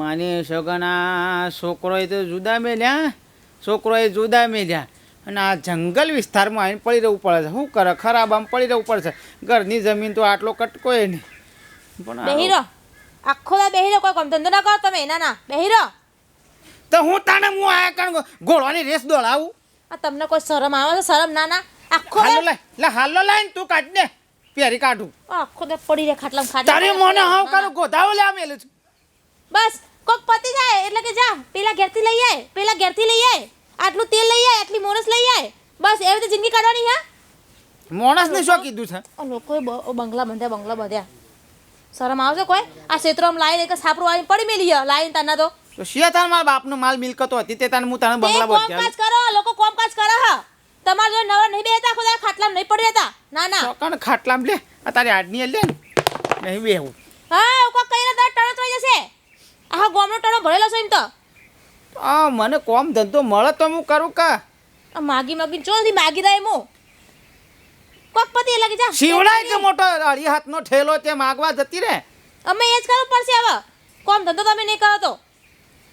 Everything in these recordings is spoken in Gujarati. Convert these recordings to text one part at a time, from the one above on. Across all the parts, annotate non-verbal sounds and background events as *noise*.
માની સગના છોકરોએ તો જુદા મેલ્યા છોકરોએ જુદા મેલ્યા. અને આ જંગલ વિસ્તારમાં આવીને પડી રહેવું પડે છે. શું કરે? ખરાબ આમ પડી રહેવું પડશે ઘરની જમીન તો આટલો કટકોય નહીં. પણ બેહીરો આખો દા બેહીરો કોઈ કામ ધંધો ના કરો તમે ના ના બેહીરો. તો હું તાને હું આ કણ ઘોડવાની રેસ દોડાવું? આ તમને કોઈ શરમ આવે છે? શરમ ના ના આખો હાલો લાય લે હાલો લાય તું કાઢ ને પેરી કાઢું. આખો દે પડી રે ખાટલામાં ખાટલા તારે મને હાવ કરું? ગોધાવ લે મેલું છું. બસ કોક પતી જાય એટલે કે જા પેલા ઘેરથી લઈ આય પેલા ઘેરથી લઈ આય આટલું તેલ લઈ આય આટલી મોણસ લઈ આય બસ એવી રીતે જિંદગી કાઢવાની હા? માણસને શું કીધું છે? લોકોએ બંગલા બંધ્યા બંગલા બંધ્યા. શરમ આવશે કોઈ? આ ક્ષેત્રમાં લાઈને કે સાપરું આવીને પડી મેલી લાઈન તને તો. તો શિયા તાર મારા બાપનો માલ મિલકતો હતી તે તને હું તને બંગલા કોમકાજ બધ્યા કરો લોકો કોમકાજ કરે હા. તમાર જો નવા નહીં બેહતા ખુદા ખાટલામ નહીં પડી રહેતા ના ના. ચોકણ ખાટલામ લે આ તારી આડની લે ને નહીં બેહું. હા કોક કઈને તાર ટણો થઈ જશે આખા ગોમનો ટાણો ભરેલો છે એમ તો. આ મને કોમ ધંધો મળે તો હું કરું કા? આ માગી ચો ચોથી માગી દે એમો કોક પતિ લાગી જા. શિવડાય કે મોટો અઢી હાથનો ઠેલો તે માગવા જતી રે અમે એ જ કરવું પડશે હવે. કોમ ધંધો તમે નહીં કરો તો.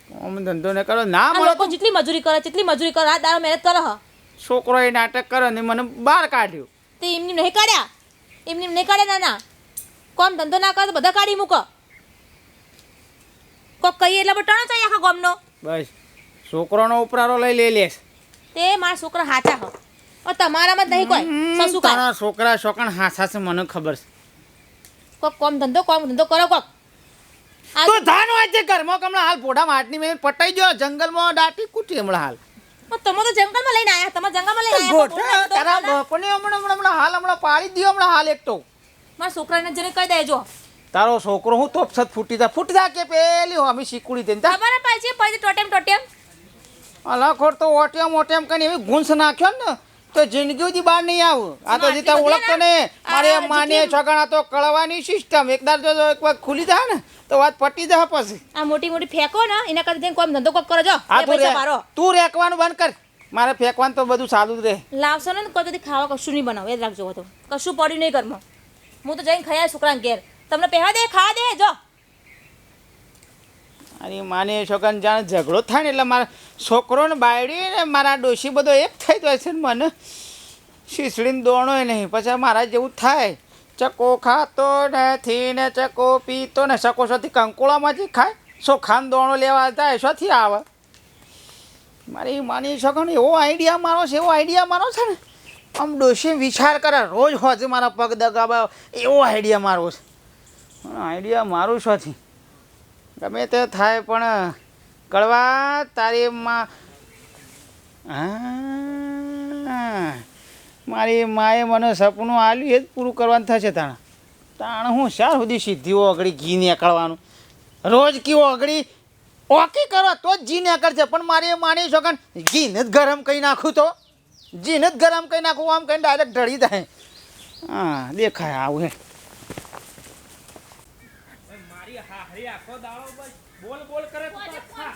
કોમ ધંધો ને કરો. ના આ મળે તો જેટલી મજૂરી કરે જેટલી મજૂરી કરે આ દાડો મહેનત કરે હ. છોકરો એ નાટક કરે ને મને બહાર કાઢ્યો. તે એમની નહીં કાઢ્યા. એમની નહીં કાઢ્યા ના ના કોમ ધંધો ના કરે તો બધા કાઢી મૂકો. કોક કહીએ એટલે બધો ટણો થાય આખા ગોમનો. બસ. છોકરોનો ઉપરારો લઈ લે લેસ તે મારા છોકરા હાચા હો. ઓ તમારામાં નહીં કોઈ. સસુ કા તારા છોકરા છોકણ હાસા છે મને ખબર છે. કોક કોમ ધંધો કોમ ધંધો કરો કોક. તો ધાન છે ઘરમાં કમળા હાલ પોડા માટની મેં પટાઈ ગયો જંગલમાં દાટી કૂટી હમણાં હાલ. ઓ, તમે તો જંગલમાં લઈને આયા તમે જંગલમાં લઈને આયા તારા બપને હમણાં હમણાં હાલ હમણાં પાડી દ્યો હમણાં હાલ એક તો. મારા છોકરાને જઈને કહી દેજો. તારો છોકરો હું તોપ છત ફૂટી જા ફૂટી જા કે પેલી હોમી શીકુડી દે તા તમારા પાસે પછી ટોટેમ ટોટેમ. અલાખોર તો ઓટેમ ઓટેમ કને એવી ગુંસ નાખ્યો ને તો જિંદગી સુધી બહાર નહીં આવું. આ તો જીતા ઓળખતો ને? મારે માને છોકરા તો કળવાની સિસ્ટમ એકદાર જો એક વાર ખુલી જાય ને તો વાત પટી જાય પછી. આ મોટી મોટી ફેંકો ને એના કરતા કોઈ ધંધો કોક કરો જો. તું મારો. તું રેકવાનું બંધ કર. મારે ફેંકવાનું તો બધું સારું જ રહે. લાવશો ને કોઈ ખાવા કશું નહીં બનાવો. એ રાખજો તો. કશું પડ્યું નહીં ઘરમાં. હું તો જઈને ખાયા છોકરાને ઘેર. તમને પહેવા દે, ખાવા દે, જો. અરે, માને છોકરાને જાણે ઝઘડો થાય ને એટલે મારા છોકરો ને બાયડી ને મારા ડોશી બધો એક થઈ જાય છે ને મને. શીસડીને દોણોય નહીં, પછી મારા જેવું થાય. ચકો ખાતો નથી ને ચકો પીતો ને ચકો શોથી કંકોળામાંથી ખાય ચોખાનો દોણો લેવા જાય શોથી આવે. મારી માની છોકરો એવો આઈડિયા મારો છે, એવો આઈડિયા મારો છે ને. આમ ડોશી વિચાર કરે, રોજ હોજે મારા પગ દગાવા, એવો આઈડિયા મારો છે. આઈડિયા મારું શોથી ગમે તે થાય, પણ, કડવા તારીમાં હા મારી માએ મને સપનું આલ્યું એ જ પૂરું કરવાનું થશે તાણા. તાણ હું શાર સુધી સીધી અગડી ઘી નીકળવાનું? રોજ કીઓ અગડી ઓકી કરો, તો જ ઘી નીકળશે, પણ મારી માની છો કે ઘીને જ ગરમ કરી નાખું તો. ઘીને જ ગરમ કરી નાખું, આમ કહીને ડાયરેક્ટ ઢળી જાય. હા, દેખાય આવું હે. મારી હાહરી આખો દાડો બસ. બોલ બોલ કરે તો થા.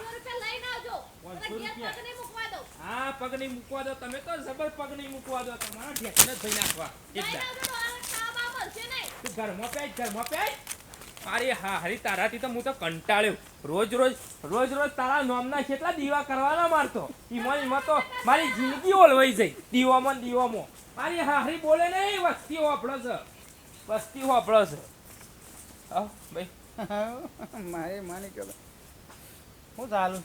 હા. પગ નહીં મૂકવા દો. તમે તો જબર પગ નહીં મૂકવા દો. તમારા ઢેકને થઈ નાખવા. એકદમ તું ઘરમાં પેજ ઘરમાં પેજ મારી હા હરી તારાથી તો હું તો કંટાળ્યો. રોજ રોજ રોજ રોજ તારા નોમના કેટલા દીવા કરવાના મારતો. ઈમાં ઈમાં તો મારી જિંદગી ઓલવાઈ જઈ. દીવામાં દીવામાં. મારી હા હરી બોલે નહીં વસ્તી હોપળો છે. વસ્તી હોપળો છે. હા ભાઈ. મારે માની કે હું ચાલુ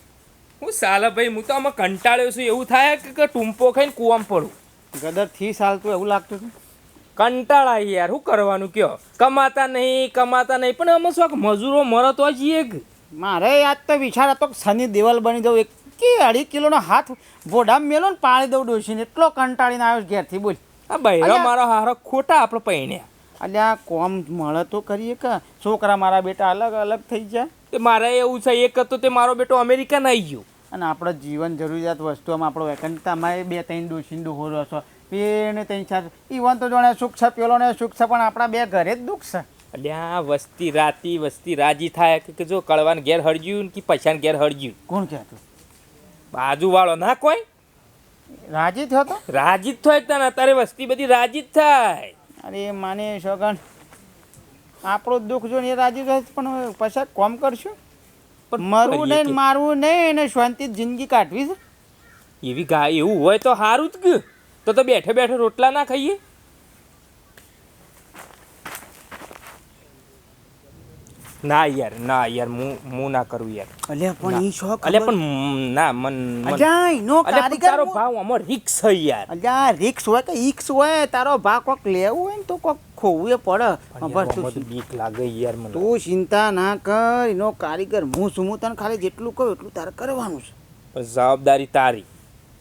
હું સાલા ભાઈ હું તો આમાં કંટાળ્યો છું. એવું થાય કે ટૂંપો ખાઈને કૂવામાં પડું. ગદરથી ચાલતું એવું લાગતું હતું? કંટાળા યાર. શું કરવાનું કયો? કમાતા નહીં કમાતા નહીં. પણ આમાં શું મજૂરો મરો તો જઈએ કે મારે યાદ તો વિચાર હતો કે શનિ દેવલ બની દઉં એક કે અઢી કિલોનો હાથ ભોડામાં મેલો ને પાણી દઉં ડોસીને એટલો કંટાળીને આવ્યો ઘેરથી. બોલ. આ બૈરો મારો હારો ખોટા આપણે પૈણ્યા. અલ્યા કોમ મળે તો કરીએ કે? છોકરા મારા બેટા અલગ અલગ થઈ જાય. તે મારે એવું છે એક હતો તે મારો બેટો અમેરિકન આવી ગયો. અને આપણે જીવન જરૂરિયાત વસ્તુઓમાં આપણો વેકન્ટ તમારે બે ત્રણ ડોસીને ડોહો છો પેને ત્રણ ચાર ઈવન તો જોણે સુખ છે પેલો ને સુખ છે પણ આપણા બે ઘરે જ દુઃખ છે. અલ્યા વસ્તી રાતી વસ્તી રાજી થાય કે જો કળવાન ઘેર હળગ્યું કે પૈસાને ઘેર હળગ્યું? કોણ કહેતું બાજુવાળો ના કોઈ? રાજી થયો તો? રાજી જ થાય તને અત્યારે વસ્તી બધી રાજી જ થાય. અરે માને સગન આપણું દુઃખ જોઈને એ રાજી રહે પણ પછી કોમ કરશું? પણ મરવું નહીં મારવું નહીં અને શાંતિ જિંદગી કાઢવી છે. એવી ગા એવું હોય તો સારું જ કે તો તો બેઠે બેઠે રોટલા ના ખાઈએ. ના યાર ના યાર હું હું ના કરું યાર. અલ્યા પણ ઈ શોખ અલે પણ ના મન અલ્યા એનો કારીગર તારો ભાવ આમાં રિક્સ હે યાર. અલ્યા રિક્સ હોય કે ઈક્સ હોય તારો ભાવ કોક લેવું હોય ને તો કોક ખોવું એ પડે. બસ તું બીક લાગે યાર મને. તું ચિંતા ના કર ઈનો કારીગર હું છું હું તને ખાલી જેટલું કહું એટલું તારે કરવાનું છે. પણ જવાબદારી તારી.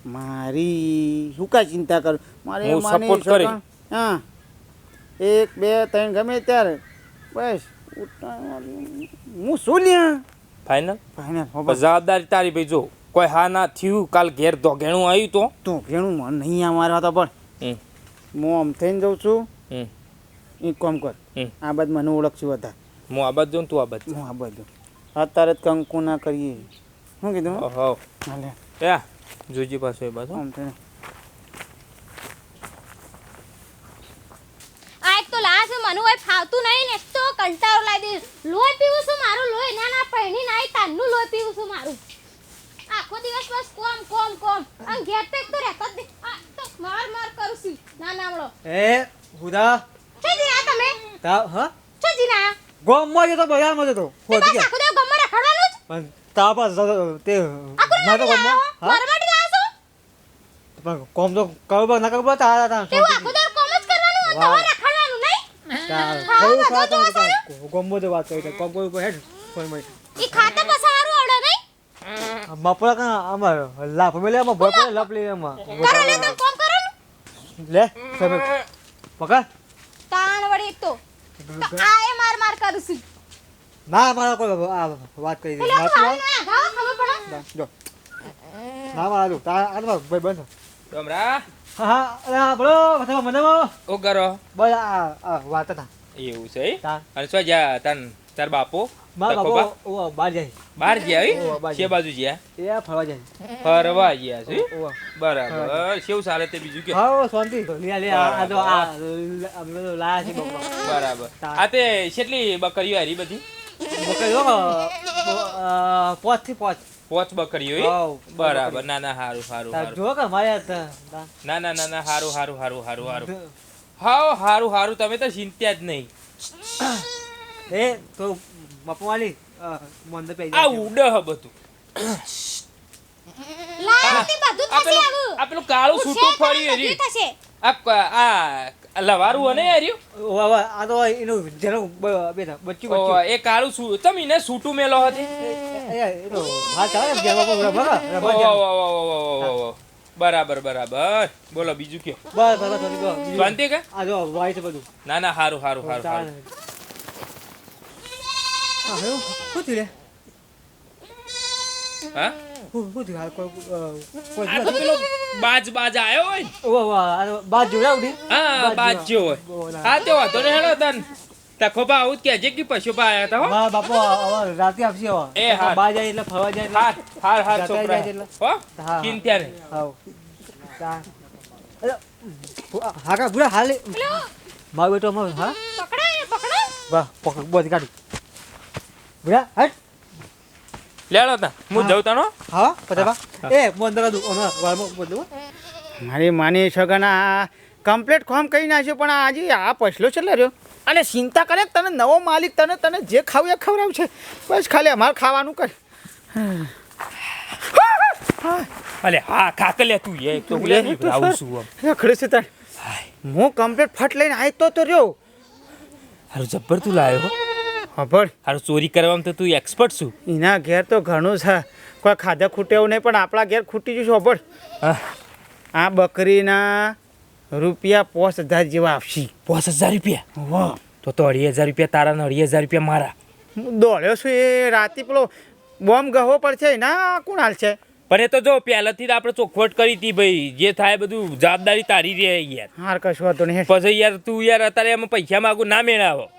મારી શું કા ચિંતા કર? મારે હું સપોર્ટ કરે. હા. એક બે ત્રણ ગમે ત્યારે. બસ. હું શું લ્યા? ફાઇનલ ફાઇનલ જવાબદારી તારી ભાઈ જો કોઈ હા ના થયું કાલ ઘેર ધોગેણું આવ્યું તો? તો ઘેણું મને નહીં અમારા હતા પણ. હું આમ થઈને જઉં છું. એ કામ કર. આ બાદ મને ઓળખશું વધારે. હું આ બાદ જાઉં તું આ બાદ હું આ બધું અત્યારે જ કંકુ ના કરીએ. શું કીધું? હા જોજી પાછો એ બાજુ. આમ થઈને આ એક તો લાશ મને હોય ફાવતું નહીં ને તો કંટાળો લાવી દે લોહી પીવું છું મારું લોહી ના ના પહેણી ના આવી તારનું લોહી પીવું છું મારું. આખો દિવસ બસ કોમ કોમ કોમ. આમ ઘેર તો એક તો રહેતો જ આ તો માર માર કરું છું. ના નામળો એ હુદા. છે જી આ તમે? તા હ? છે જી ના ગોમમાં જતો બજારમાં જતો. તે હોતી ગયા આખો દિવસ ગમમાં રખડવાનું જ? પણ તા પાસ તે ના તો ગોમ મારા માટે આવ્યા છો? પણ કોમ તો કરો ના કરો તા તા આખો દિવસ કોમ જ કરવાનું. તમારે બધું ખાતા તો વાત કરી કોમ કોઈ હેડ કોઈ મળી ઈ ખાતા પછી સારું આવડે નહીં? માપડા કા અમાર લાફ મેલે લે આમાં. કરો લે તમે કોમ કરો? લે તમે પકડ. તાણ વળી તો. તો આ એ માર માર કરું છું. ના મારા કોઈ આ વાત કરી દે. ના? જો. ના મારા તા આ ભાઈ બંધ ડમરા હા હા બોલો બધા મને ઓ કરો બોલ આ આ વાત હતા. એવું છે? તા અને શું જ્યાં તાર તાર બાપો? મારા તાર ઓ બહાર જાય? છે બાજુ એ ફરવા જાય. ફરવા ગયા છે? બરાબર. કેવું ચાલે તે બીજું કે? હા શાંતિ. લે લે આ અમે તો લાયા છે બરાબર. તા- આ તે કેટલી બકરીઓ હારી બધી? બકરી જો પોચથી પોચ. પોચ બકરીઓ બરાબર. ના ના હારું હારું હારું. જો કે તા- ના. ના ના ના હારું હારું હારું હારું હારું. હાવ હારું હારું તમે તો ચિંત્યા જ નહીં. *coughs* એ તો મપવાલી મંદ પે આ ઉડ હ *coughs* બધું. આ પેલું આ પેલું કાળું એર્યું બધું થશે. આ લવારું અને એર્યું? આ તો એનું જેનું બચ્ચું એ કાળું તમે એને સૂટું મેલો હતી? બરાબર બરાબર. બોલો બીજું કયો બસ બસ બસ શાંતિ કે? આ જો વાય છે બધું. ના ના હારું હારું હારું હારું. શું થયું લે? હા? શું શું થયું? હાલ કોઈ આ તો પેલો બાજ બાજ આયો હોય. વાહ તો બાદ જોયા ઉડી? હા બાજ જેવો હોય. હા તે વાંધો ને હેડો તન. તખોબા આવું જ કહેજે કે પશુપા આયા તા હો. બાપુ હવે રાતે આપશે હવે. એ હા. બા જાય એટલે ફરવા જાય એટલે. હાર હાર હાર છોકરા. હો? એટલે. ત્યારે. હા. હા કા બુરા હાલે. મારો બેટો અમારો હા? પકડો પકડો વાહ પકડ બોધ કાઢી. બુરા હટ. લેડો તા. હું હા. જઉં તાનો? હા પટેબા એ બંધ કર દઉં હમણાં વારમાં બદલું મારી માની સગના કમ્પ્લેટ ફોર્મ કહી નાખ્યો પણ આજે આ પછલો છે રહ્યો. અને ચિંતા કરે તને નવો માલિક તને તને જે ખાવું એ ખવડાવશે બસ ખાલી અમારે ખાવાનું કર. અલે હા કાકલે તું એ તો લે આવું શું છું આમ. રખડે છે તાર. હું કમ્પ્લેટ ફટ લઈને આવી તો તો રહ્યો. હારું જબ્બર તું લાયો હા. પણ હારું ચોરી કરવામાં તો તું એક્સપર્ટ છું. એના ઘેર તો ઘણું છે. કોઈ ખાધા ખૂટે એવું નહીં પણ આપણા ઘેર ખૂટી જશે હા. આ બકરીના રૂપિયા પાંચ હજાર જેવા આપશી. પાંચ હજાર રૂપિયા? વાહ. તો તો અઢી હજાર રૂપિયા તારા ને અઢી હજાર રૂપિયા મારા. હું દોડ્યો છું એ રાતે પેલો બોમ્બ પર પડશે ના કોણ હાલ છે? પણ એ તો જો પહેલાથી જ આપણે ચોખવટ કરી હતી ભાઈ. જે થાય બધું જવાબદારી તારી રે યાર. હાર કશું વાતો નહીં. પછી યાર તું યાર અત્યારે એમાં પૈસા માગું ના મેળાવો.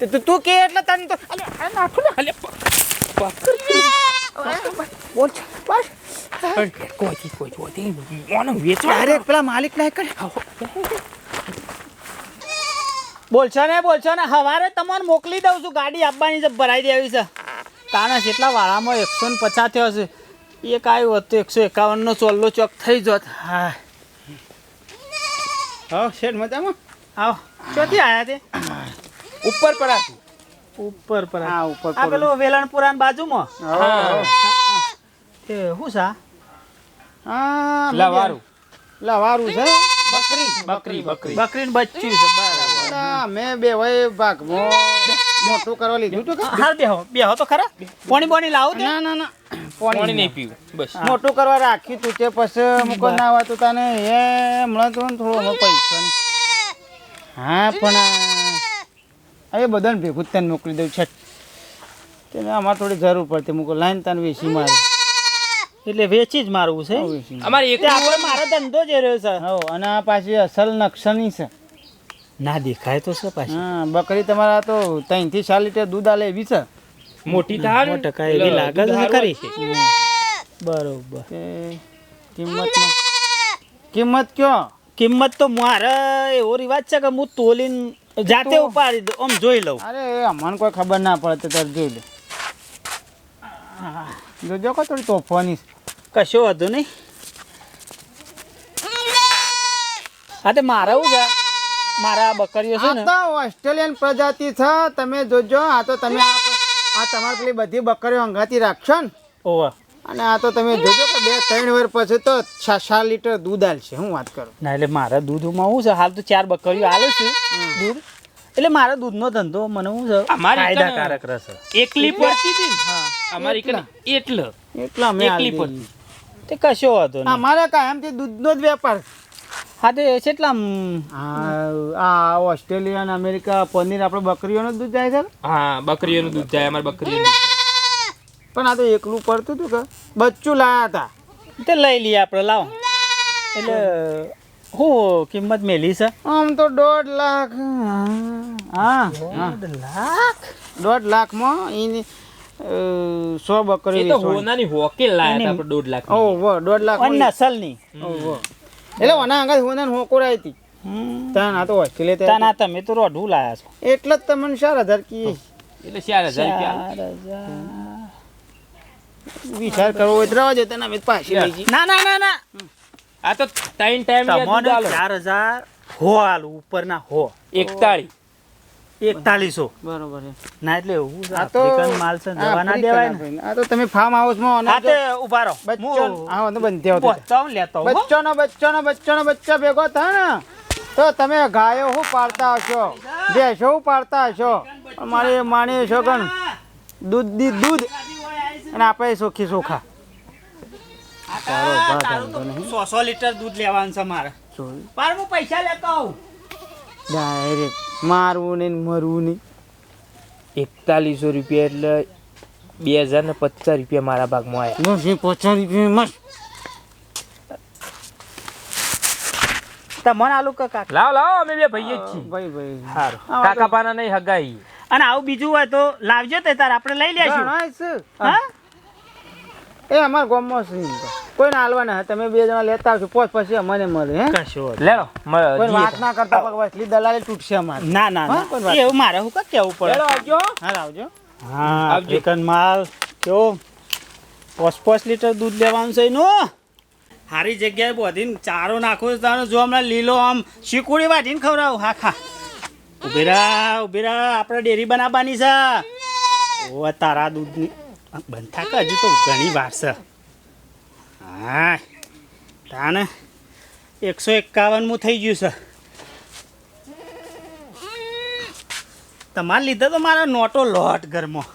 તો તું તું કે એટલે તને તો અલે, નાખું ને. અલે પ- પ- બોલ બસ. કોઈ કોઈ કોઈ ઓને વેચવા ડાયરેક્ટ પેલા માલિક ના કરે બોલશો ને? બોલશો ને હવારે તમને મોકલી દઉં છું. ગાડી આપવાની છે ભરાઈ દેવી છે. તાના જેટલા વાળામાં એકસો ને પચાસ થયો છે. એક આવ્યો હતો એકસો એકાવનનો ચોલ્લો ચોક થઈ જોત હા. હા શેઠ મજામાં? આવો. ક્યાંથી આવ્યા તે? ઉપર પડા ઉપર પડા હા ઉપર આ પેલું વેલણપુરા બાજુમાં? હા તે શું સા હા લવારું લવારું છે? બકરી બકરી બકરી. બકરીને બચ્ચું છે બરાબર ના, મેં બે ભાઈ મો મોટું કરવા લીધું હાલ બેહો બેહો તો ખરા. પોણી બોણી લાવું ના ના ના. પાણી નહીં પીવું બસ. મોટું કરવા રાખ્યું તું તે પછી મૂકો ના આવતું તને એ હમણાં તો થોડો પૈસા હા પણ એ બધાને ભેગું તને મોકલી દઉં છે તેને અમારે થોડી જરૂર પડતી. મૂકો લાઈન તને વેસી મારે. એટલે વેચી જ મારવું છે? અમારે એક આપણે મારો ધંધો જ રહ્યો છે. હો અને આ પાછી અસલ નકશાની છે. ના દેખાય તો છે પાછી? હા બકરી તમારા તો ત્રણથી ચાર લીટર દૂધ આલે એવી છે. મોટી ધાર? ટકા એવી લાગે છે ખરી બરોબર. કિંમત કિંમતમાં કિંમત કયો? કિંમત તો મારે એવો રિવાજ છે કે હું તોલીન જાતે ઉપાડી દઉં આમ જોઈ લઉં. અરે અમને કોઈ ખબર ના પડે તો તારે જોઈ લે. જોજો કો થોડી તોફાની છે. કશો વાંધો નહીં. હા તે મારે શું છે? મારા બકરીઓ છે ને. તો ઓસ્ટ્રેલિયન પ્રજાતિ છે. તમે જોજો આ તો તમે આ તમારી પેલી બધી બકરીઓ અંગાથી રાખશો ને. ઓવા. અને આ તો તમે જોજો કે બે ત્રણ વાર પછી તો છ ચાર લીટર દૂધ આલશે. હું વાત કરું. ના એટલે મારા દૂધમાં શું છે? હાલ તો ચાર બકરીઓ આલે છે. દૂધ. એટલે મારા દૂધનો ધંધો મને શું છે? ફાયદાકારક રહેશે. એકલી પડતી હતી અમારી કને એટલે. એટલા એકલી પડતી તે કશો વાંધો નહીં. અમારે કાયમથી દૂધનો જ વેપાર. હા તે કેટલા આ ઓસ્ટ્રેલિયા ઓસ્ટ્રેલિયન અમેરિકા પનીર આપણે બકરીઓનું જ દૂધ જાય છે હા બકરીઓનું દૂધ જાય અમારે બકરીઓનું પણ આ તો એકલું પડતું હતું કે? બચ્ચું લાયા હતા. તે લઈ લઈએ આપણે લાવો. એટલે હું કિંમત મેલી છે? આમ તો દોઢ લાખ. હા દોઢ લાખ? દોઢ લાખમાં એની સો બકરી એ તો વેચવાની. હોનાની હોકે લાયા આપણે દોઢ લાખ ઓહો, વાહ, દોઢ લાખ અને નસલની એટલે ઓના આગળ હોનાને હોકોરાઈ હતી. હમ. ત્યાં આ તો ઓસ્ટ્રેલિયા તાન આ તમે તો રોઢું લાયા છો. એટલે જ તમને ચાર હજાર કી એટલે ચાર હજાર કી વિચાર કરવો હોય તો તેના તને અમે પાછી લઈ ના ના ના ના. આ તો ત્રણ ટાઈમ તમને ચાર હજાર હો આલું ઉપરના હો. એકતાળી. એકતાલીસો. બરોબર ના એટલે એવું આ તો માલ છે જવા ના દેવાય ને. આ તો તમે ફાર્મ હાઉસમાં માં આતે ઊભા રહો. બચ્ચો હા વાંધો બંધ થયો બચ્ચો લેતો બચ્ચો નો બચ્ચો બચ્ચોનો બચ્ચો નો બચ્ચા ભેગો થાય ને. તો તમે ગાયો શું પાડતા હશો? ભેંસો શું પાડતા હશો? મારી માની છો કે દૂધ દી દૂધ. અને આપણે સોખી સોખા. આ સો સો લીટર દૂધ લેવાનું છે મારે. પૈસા લેતો આવું. ડાયરેક્ટ મારવું નહીં મરવું નહીં. એકતાલીસો રૂપિયા એટલે બે હજાર ને પચાસ રૂપિયા મારા ભાગમાં આવ્યા. બસ એ પચાસ રૂપિયા મસ્ત. તમને આલુ કાકા? લાવો લાવ અમે બે ભાઈએ જ છીએ. ભાઈ ભાઈ. સારું કાકા પાના નહીં હગાઈ અને આવું બીજું હોય તો લાવજો તે તાર આપણે લઈ લેશું. હા? એ અમારા ગામમાં છે. એમ ના હાલવાના તમે બે જણા લેતા આવશો પોચ પછી અમને મળે હે? કશો વાંધો કોઈ વાત ના કરતા પગ વસલી દલાલી તૂટશે અમારે. ના ના કોઈ ના એવું મારે હું કાંઈ કેવું પડે? લેલો આવજો. હા આવજો. હા આવજો. આફ્રિકન માલ કેવો? પોચ પોચ લીટર દૂધ લેવાનું છે એનું? સારી જગ્યાએ બોધીને ચારો નાખો તારો જો હમણાં લીલો આમ શીકુડી વાટીને ખવડાવું. હા ખા. ઊભી ઉભેરા આપણે ડેરી બનાવવાની છે. ઓ તારા દૂધની બંધ થાક હજુ તો ઘણી વાર છે. હા તાને એકસો એકાવનમું થઈ ગયું છે. તમારે લીધે તો મારા નોટો લોટ ઘરમાં.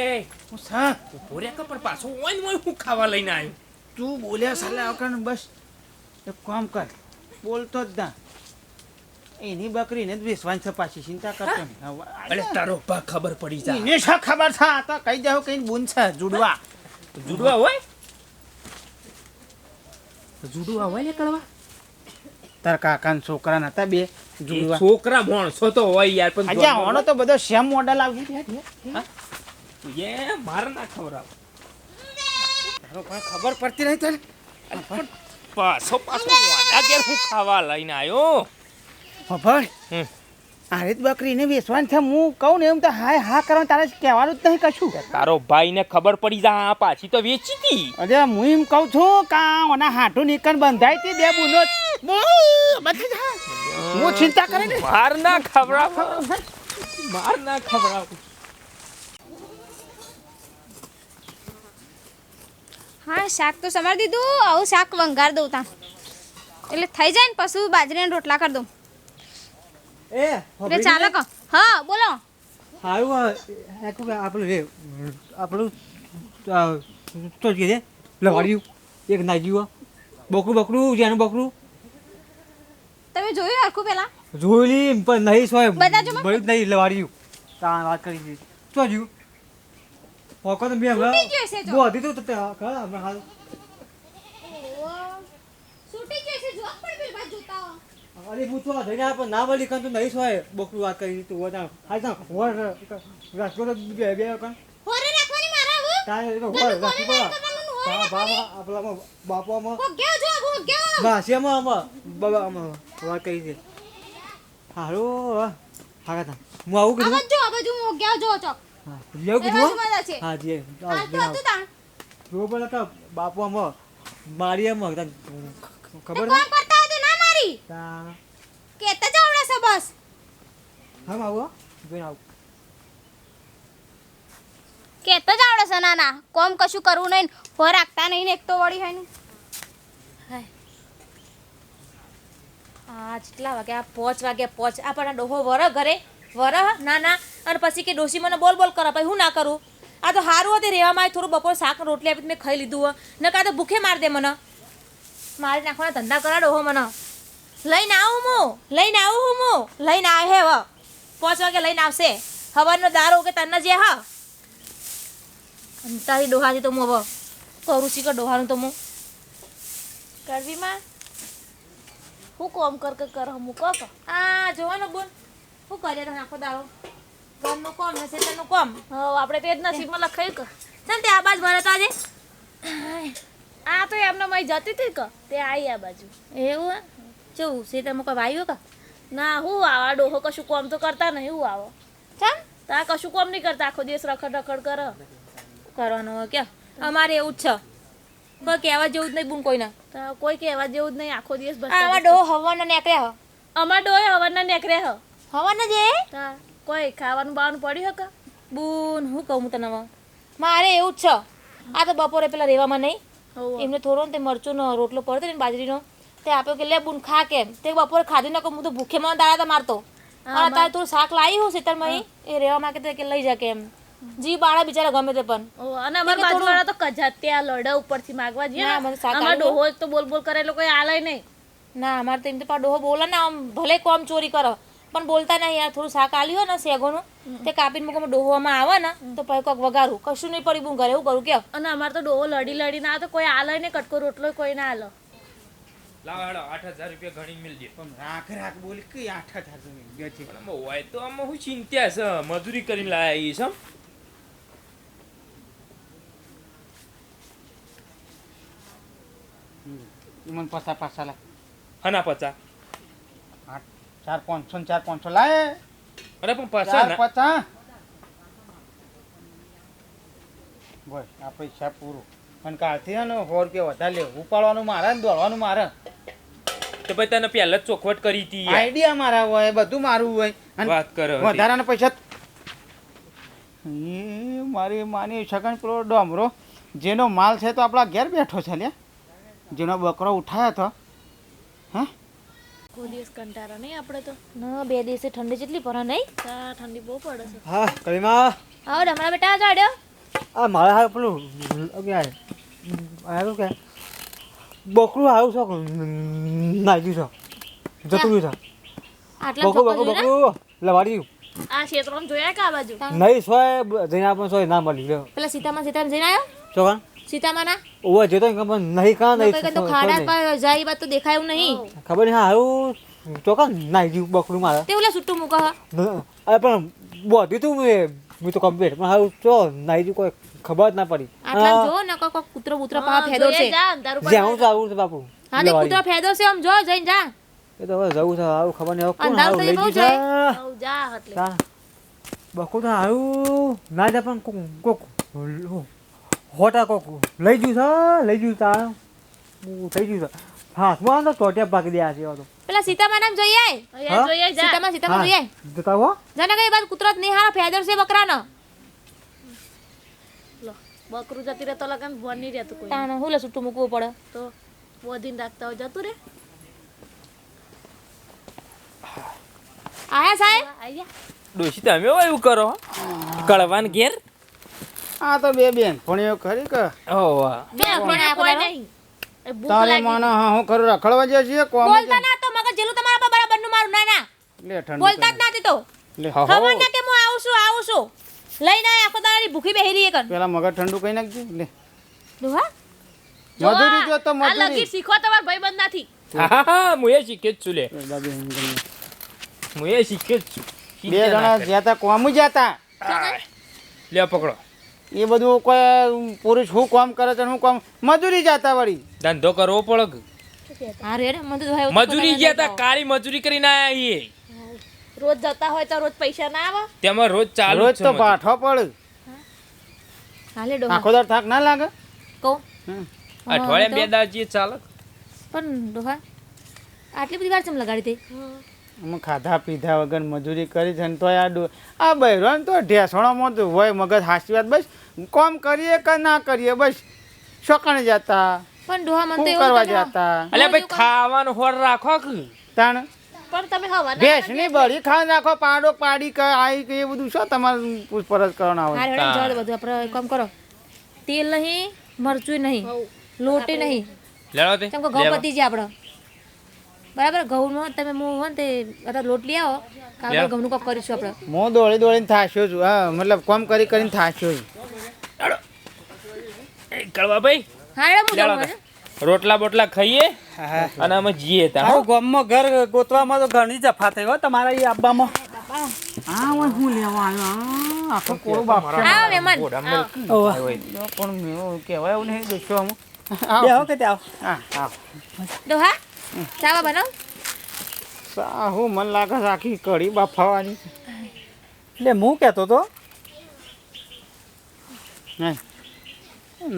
એ હું સા પૂરે કપડ પાછો ઓન ઓન હું ખાવા લઈને આવ્યો? તું બોલ્યા સાલા વખત બસ એક કામ કર બોલતો જ ના. એની બકરીને જ વેચવાની છે પાછી ચિંતા કરતો અરે તારો પા ખબર પડી જાય એને શા ખબર છે આ તો કઈ જાવ કઈ બુન છે જુડવા. જુડવા હોય? જુડવા હોય કળવા તાર કાકાના છોકરા નતા બે જુડવા. છોકરા માણસો તો હોય યાર પણ અજા હોનો તો બધો સેમ મોડલ આવી એ મારે ના ખવડાવ ખબર પડતી નહીં તને? પાછો પાછો વાના ઘેર હું ખાવા લઈને આવ્યો? હમ. આરે જ બકરીને વેચવાની છે હું કહું ને એમ તો હા હા કરવાનું તારે કહેવાનું જ નહીં કશું. તારો ભાઈને ખબર પડી જા આ પાછી તો વેચી હતી અરે હું એમ કહું છું કા ઓના હાટુ નીકળ બંધાઈ હતી બે બુનો. હું. ચિંતા કરે ને. માર ના ખબરા માર ના ખબરા હા શાક તો સમારી દીધું આવું શાક વંગાર દઉં તા. એટલે થઈ જાય ને પછી બાજરીના રોટલા કરી દઉં. એ એટલે હા બોલો. હારું આપણું રે આપણું તો જ કીધે લવાડ્યું એક નાજ્યું બકરું બકરું જેનું બકરું. તમે જોયું આખું પેલા? જોયેલી પણ નહીં સોય બધા જ નહીં લવાડ્યું. તા વાત કરી હતી જ્યું. તો. બોધી તો હમણાં હાલ છૂટી ગયું છે જો પણ પેલી બાજુ જોતા હો. અરે હું તો ધઈને આ ના વળી કાં તો નહીં સોય બકરું વાત કરી તું બધા હાલ તા હોર રાસ્તો તો બે બે કાં હોર રાખવાની મારા હું તારે તો હોર રાખી હોરે તા. બાપા આપણામાં બાપામાં હો ગયો જો હો ગયો આમાં? બાબા આમાં વાત કરી છે. હારો હા તા. હું આવું કીધું? આવજો આવજો હું ગયો જો ચોક. હા લેવું કીધું બાજુમાં જ. હા જી હાલતું હતું તાણ. જો પેલા તો બાપુ આમાં મારી એમ ખબર ના? મારી તા કેતા જ આવડે છે બસ હા આવું. હો. જોઈને કેતા જ આવડે છે ના ના કોમ કશું કરવું નહીં હો રાખતા નહીં ને એક તો વળી હોય ને. આ જેટલા વાગ્યા પોચ વાગે પોચ. આપણને ડોહો વર ઘરે. વર ના ના અને પછી કે ડોસી મને બોલ બોલ કરે. ભાઈ હું ના કરું? આ તો સારું હતી રહેવામાં. થોડું બપોર શાક રોટલી આપી મેં ખાઈ લીધું હોય. ને કાં તો ભૂખે માર દે મને. મારી નાખવાના ધંધા કરાડો ડોહો મને. લઈને આવું હું લઈને આવું હું હું લઈને આવે હે પાંચ વાગે લઈને આવશે. હવાનો દારો કે તને જે હા. તારી ડોહાથી તો હું હવે કરું શીખર ડોહાનું તો હું કરવીમાં? હું કોમ કર કે કર હું કહો ક આ જોવાનો બોલ. શું કરે તને આખો દારો ઘરનું કોમ ને શેતરનું કોમ? હવે આપણે તે જ નસીબમાં લખાયું કે. ચાલ તે આ બાજ ભરે તો આજે. આ તો એમને મય જતી હતી કે તે આવી આ બાજુ. એવું હે? કેવું શેતરમાં કોઈ ભાઈઓ કા? ના હું આવા ડોહો કશું કોમ તો કરતા નહીં હું આવો. ચાલ તા કશું કોમ નહીં કરતા આખો દિવસ રખડ રખડ કર. કરવાનો હોય કે અમારે એવું જ છે. કોઈ કહેવા જેવું જ નહીં બુન કોઈને. કોઈ કહેવા જેવું જ નહીં આખો દિવસ બસ આવા ડોહો હવાનો નીકળ્યા અમાર ડોહે હવાના નીકળે હ. હ હવાનો જે? કોઈ ખાવાનું બાવાનું પડ્યું હક બૂન હું કહું હું તને મારે એવું જ છે. આ તો બપોરે પેલા રેવામાં નહીં. હોવે. એમને થોડો ને તે મરચુંનો રોટલો પડતો ને બાજરીનો. તે આપ્યો કે લે બુન ખા કેમ તે બપોરે ખાધી નાખો હું તો ભૂખે મને દાડા તા મારતો. અને અત્યારે તું શાક લાવી હું શેતરમાં એ રહેવા માંગે તો કે લઈ જા કે એમ. જી બાળા બિચારા ગમે તે પણ. અને અમાર કે બાજુવાળા તો કજાત્યા લડા ઉપરથી માગવા જઈએ અમાર ડોહો તો બોલ બોલ કરે લોકો આલે નહીં. ના અમારે તો એમ તો પા ડોહો બોલે ને આમ ભલે કોમ ચોરી કરો પણ બોલતા નહીં યાર થોડું શાક આલ્યું હોય ને શેગોનું તે કાપીને મૂકો ડોહોમાં આવે ને તો પછી કોઈક વગારું. કશું નહીં પડી હું ઘરે એવું કરું કે અને અમારે તો ડોહો લડી લડી ના તો કોઈ આલે ને કટકો રોટલો કોઈ ના આલો. લાવ હેડો આઠ હજાર રૂપિયા ઘણી મિલજે પણ રાખ રાખ બોલ કે આઠ હજાર છે હોય તો આમાં હું ચિંતા છે મજૂરી કરીને લાયા છે મને પસા પાસા લાય. હના પચા આઠ ચાર પાંચસો ને ચાર પાંચસો લાય. અરે પણ પચા બસ આ પૈસા પૂરું. પણ કાલથી સો રૂપિયા વધારે લેવું. ઉપાડવાનું મારે ને દોડવાનું મારે. તો ભાઈ તને પહેલા જ ચોખવટ કરી હતી આઈડિયા મારા હોય બધું મારું હોય. વાત કરો વધારાના પૈસા એ મારી માની સગન પેલો ડોમરો જેનો માલ છે તો આપણા ઘેર બેઠો છે લે જેનો બકરો ઉઠાયો હતો. હા? કોઈ દિવસ કંટાળો નહીં આપણે તો? ના બે દિવસે ઠંડી જેટલી પડે નહીં? તા ઠંડી બહુ પડે છે. હા કલીમાં આવો ડમણા બેટા જાડ્યો આ મારા પેલું ક્યાં આવ્યું કે બકરું આવ્યું છો નાખ્યું છે? જતું રહ્યું છે. બકરું બકરું બકરું લવાડી આ ક્ષેત્રમાં જોયા કે આ બાજુ? નહીં સોય જઈને આપણને સોય ના મળી ગયો પેલા સીતામાં સીતામાં જઈને આવ્યો? ચોકાન સીતામાં ના ઓવા જતો પણ નહીં કાં નહીં તો ખાડા પર જાય વાત તો દેખાયું નહીં. ખબર નહીં હા હારું ચોકાન નાઈ ગયું બકરું મારે. તે ઓલા છૂટું મૂકો હા. અરે પણ બોધી તું મેં મેં તો કમ્પ્લીટ. પણ હારું ચો નાઈ ગયું કોઈ ખબર જ ના પડી. આટલા જો ને કોઈ કૂતરો બૂતરો પા ફેદો છે. જા જ્યાં હું ચાવું છું બાપુ. હા તે કૂતરો ફેદો છે આમ જો જઈને જા. એ તો હવે જવું છે આવું ખબર નહીં કોણ આવું? લઈ બહુ ગયું છે. જા. એટલે. બકુ તો આવું. ના જા પણ કોક કોક હોટા કોક લઈ ગયું છે લઈ ગયું તા હું થઈ ગયું છે. હું તો ચોટિયા પાકી દે છે તો. પેલા સીતામાં નામ જોઈએ જોઈએ સીતામાં સીતામાં જોઈએ જતા હો. જાને કઈ બાદ કૂતરો નહીં હારો ફેદર છે બકરાનો. બકરું જતી રહે તો લગન ભણ નહીં રહેતું કોઈ. તાણ હું લે છૂટું મૂકવું પડે? તો બોધીને રાખતા હોય જતું રે આયા સાહેબ? આયા ડોશી તમે એવું કરો? કળવાન ઘેર? આ તો બે બેન ભણ્યો ખરી કે? ઓ વાહ. બે ભણ્યા કોઈ નહીં. તારે લાગી. હા હું ખરું રખડવા જઈએ છીએ કોમ બોલતા ના તો મગજ જેલું તમારા પર બરાબરનું મારું ના ના. લે ઠંડુ બોલતા જ નથી તો. લે હો ખબર કે હું આવું છું આવું છું. લઈને ના આખો તારી ભૂખી બેહી રહી કર પેલા મગજ ઠંડુ કઈ નાખજે. લે. દોહા મજૂરી જો તો આ લગી શીખો તમાર ભાઈબંધ નથી. હા હા હા એ શીખે જ છું લે. હું એ શીખે જ છું. બે જણા જ્યાં તા કોમ જતા લે પકડો. એ બધું કોઈ પુરુષ હું કોમ કરે છે ને હું કોમ? મજૂરી જતા વળી. ધંધો કરવો પડે મજૂરી ગયા તા કાળી મજૂરી કરીને આયા રોજ જતા હોય તો રોજ પૈસા ના આવે? તેમાં રોજ ચાલુ રોજ જ તો પાઠો પડે. હાલે ડો આખો દર થાક ના લાગે? કહું. અઠવાડિયે બે દાડા જઈએ ચાલે. પણ ડોહા આટલી બધી વાર ચમ લગાડી દે અમે ખાધા પીધા વગર મજૂરી કરી છે ને તોય આ ડો- આ બૈરો ને તો ઢેસણોમાં તો હોય મગજ હાસી વાત બસ. કોમ કરીએ કે ના કરીએ બસ. શોકણ જતા. પણ ડોહા મને તો એવું કરવા જતા? અલ્યા ભાઈ ખાવાનું હોર રાખો કે? તાણ? પણ તમે હવા ભેંસની બળી ખાઈ નાખો પાડો પાડી કે આઈ કે એ બધું શું તમારે પૂછપરછ કરવાના હોય? હારે જળ બધું આપણે કામ કરો. તેલ નહીં મરચું નહીં લોટી નહીં. લેડો તે. કેમ ઘઉં લેવા. પતી જાય આપણો. બરાબર ઘઉંનો તમે હું હોય ને તે અત્યારે લોટ લઈ આવો. કાલે. ઘઉંનું કોક કરીશું આપણે. હું દોડી દોડીને થાશ્યો છું હા મતલબ કોમ કરી કરીને થાશ્યો છું. એ કળવા ભાઈ. હા હું. રોટલા બોટલા ખાઈએ અને અમે જઈએ તા. ગામમાં ઘર ગોતવામાં તો ઘણી જફા થઈ હોય તમારા એ આબામાં હા હું લેવા આવ્યો? આખો કોળું બાપ છે. આવો મહેમાન ઘોડામાં ઓવા. હોય. પણ મેં કહેવાય એવું નહીં દોસ્તો કે હા ચાવા બનાવ. સાહુ મન લાગે છે આખી કઢી બાફાવાની. એટલે હું કહેતો તો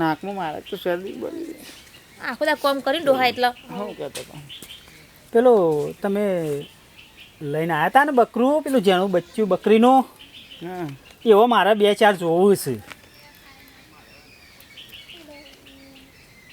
નાકમાં મારે તો શરદી બની. આખો દા કોમ કરીને ડોહા એટલે. હું કહેતો હતો પેલું તમે લઈને આવ્યા હતા ને બકરું પેલું જેનું બચ્ચું બકરીનું? હા. એવો મારે બે ચાર જોવું છે